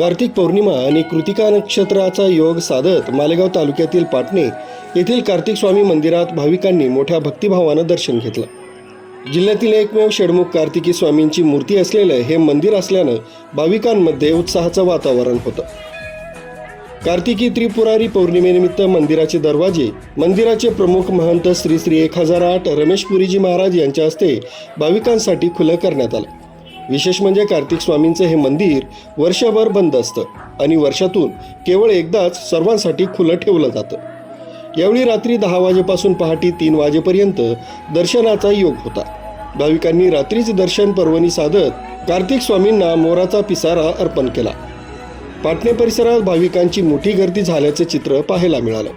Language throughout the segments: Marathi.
कार्तिक पौर्णिमा आणि कृतिका नक्षत्राचा योग साधत मालेगाव तालुक्यातील पाटणे येथील कार्तिक स्वामी मंदिरात भाविकांनी मोठ्या भक्तिभावानं दर्शन घेतलं. जिल्ह्यातील एकमेव षडमुख कार्तिकी स्वामींची मूर्ती असलेलं हे मंदिर असल्यानं भाविकांमध्ये उत्साहाचं वातावरण होतं. कार्तिकी त्रिपुरारी पौर्णिमेनिमित्त मंदिराचे दरवाजे मंदिराचे प्रमुख महंत श्री श्री एक हजार आठ रमेश पुरीजी महाराज यांच्या हस्ते भाविकांसाठी खुलं करण्यात आलं. विशेष म्हणजे कार्तिक स्वामींचं हे मंदिर वर्षभर बंद असतं आणि वर्षातून केवळ एकदाच सर्वांसाठी खुलं ठेवलं जातं. यावेळी रात्री दहा वाजेपासून पहाटे तीन वाजेपर्यंत दर्शनाचा योग होता. भाविकांनी रात्रीच दर्शन पर्वणी साधत कार्तिक स्वामींना मोराचा पिसारा अर्पण केला. पाटणे परिसरात भाविकांची मोठी गर्दी झाल्याचं चित्र पाहायला मिळालं.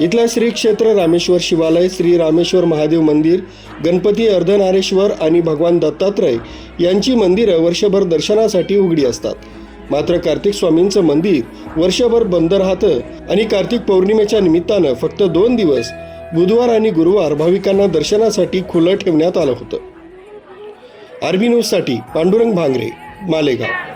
इथल्या श्री क्षेत्र रामेश्वर शिवालय श्री रामेश्वर महादेव मंदिर गणपती अर्धनारेश्वर आणि भगवान दत्तात्रय यांची मंदिरं वर्षभर दर्शनासाठी उघडी असतात. मात्र कार्तिक स्वामींचं मंदिर वर्षभर बंद राहतं आणि कार्तिक पौर्णिमेच्या निमित्तानं फक्त दोन दिवस बुधवार आणि गुरुवार भाविकांना दर्शनासाठी खुलं ठेवण्यात आलं होतं. आरबी न्यूजसाठी पांडुरंग भांगरे मालेगाव.